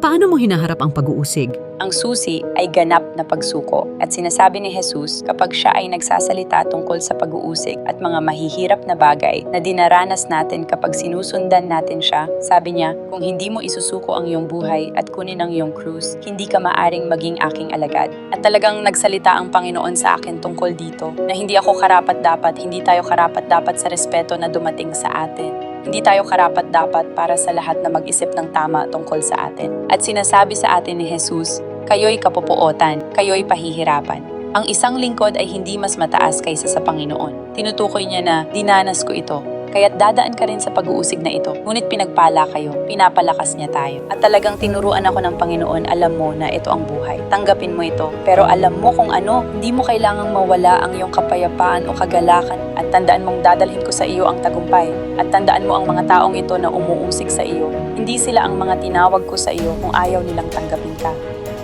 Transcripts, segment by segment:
Paano mo hinaharap ang pag-uusig? Ang susi ay ganap na pagsuko at sinasabi ni Jesus kapag siya ay nagsasalita tungkol sa pag-uusig at mga mahihirap na bagay na dinaranas natin kapag sinusundan natin siya, sabi niya, kung hindi mo isusuko ang iyong buhay at kunin ang iyong krus, hindi ka maaring maging aking alagad. At talagang nagsalita ang Panginoon sa akin tungkol dito na hindi ako karapat-dapat, hindi tayo karapat-dapat sa respeto na dumating sa atin. Hindi tayo karapat-dapat para sa lahat na mag-isip ng tama tungkol sa atin. At sinasabi sa atin ni Jesus, kayo'y kapupuotan, kayo'y pahihirapan. Ang isang lingkod ay hindi mas mataas kaysa sa Panginoon. Tinutukoy niya na dinanas ko ito. Kaya't dadaan ka rin sa pag-uusig na ito. Ngunit pinagpala kayo, pinapalakas niya tayo. At talagang tinuruan ako ng Panginoon, alam mo na ito ang buhay. Tanggapin mo ito. Pero alam mo kung ano, hindi mo kailangang mawala ang iyong kapayapaan o kagalakan. At tandaan mong dadalhin ko sa iyo ang tagumpay. At tandaan mo ang mga taong ito na umuusig sa iyo. Hindi sila ang mga tinawag ko sa iyo kung ayaw nilang tanggapin ka.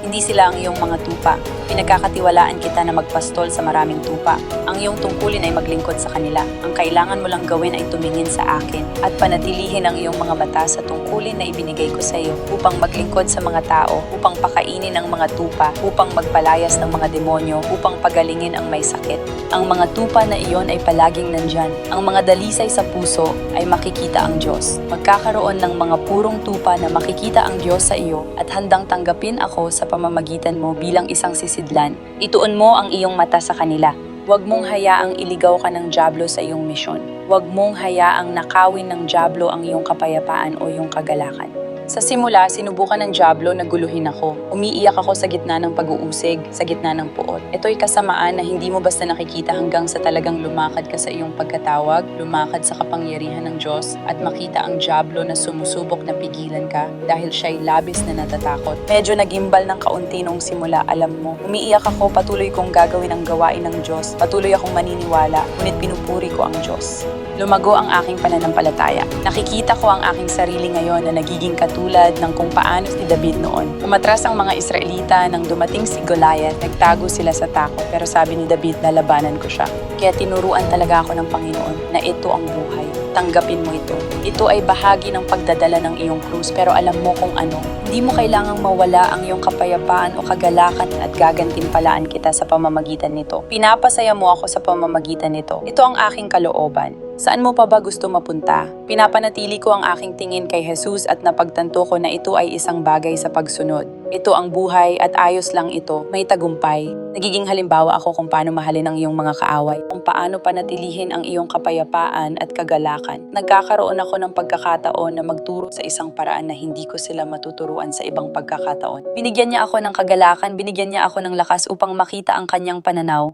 Hindi sila ang iyong mga tupa. Pinagkakatiwalaan kita na magpastol sa maraming tupa. Ang iyong tungkulin ay maglingkod sa kanila. Ang kailangan mo lang gawin ay tumingin sa akin at panatilihin ang iyong mga mata sa tungkulin na ibinigay ko sa iyo upang maglingkod sa mga tao, upang pakainin ang mga tupa, upang magpalayas ng mga demonyo, upang pagalingin ang may sakit. Ang mga tupa na iyon ay palaging nandyan. Ang mga dalisay sa puso ay makikita ang Diyos. Magkakaroon ng mga purong tupa na makikita ang Diyos sa iyo at handang tanggapin ako sa pamamagitan mo bilang isang sisidlan. Ituon mo ang iyong mata sa kanila. Huwag mong hayaang iligaw ka ng Diablo sa iyong misyon. Huwag mong hayaang nakawin ng Diablo ang iyong kapayapaan o iyong kagalakan. Sa simula, sinubukan ng Diablo na guluhin ako. Umiiyak ako sa gitna ng pag-uusig, sa gitna ng puot. Ito'y kasamaan na hindi mo basta nakikita hanggang sa talagang lumakad ka sa iyong pagkatawag, lumakad sa kapangyarihan ng Diyos, at makita ang Diablo na sumusubok na pigilan ka dahil siya'y labis na natatakot. Medyo nagimbal ng kaunti nung simula, alam mo. Umiiyak ako, patuloy kong gagawin ang gawain ng Diyos. Patuloy akong maniniwala, ngunit pinupuri ko ang Diyos. Lumago ang aking pananampalataya. Nakikita ko ang aking sarili ngayon na nagiging katulad ng kung paano si David noon. Umatras ang mga Israelita nang dumating si Goliath, nagtago sila sa takot pero sabi ni David lalabanan ko siya. Kaya tinuruan talaga ako ng Panginoon na ito ang buhay. Tanggapin mo ito. Ito ay bahagi ng pagdadala ng iyong krus pero alam mo kung ano. Hindi mo kailangang mawala ang iyong kapayapaan o kagalakan at gagantimpalaan kita sa pamamagitan nito. Pinapasaya mo ako sa pamamagitan nito. Ito ang aking kalooban. Saan mo pa ba gusto mapunta? Pinapanatili ko ang aking tingin kay Jesus at napagtanto ko na ito ay isang bagay sa pagsunod. Ito ang buhay at ayos lang ito, may tagumpay. Nagiging halimbawa ako kung paano mahalin ang iyong mga kaaway, kung paano panatilihin ang iyong kapayapaan at kagalakan. Nagkakaroon ako ng pagkakataon na magturo sa isang paraan na hindi ko sila matuturuan sa ibang pagkakataon. Binigyan niya ako ng kagalakan, binigyan niya ako ng lakas upang makita ang kanyang pananaw.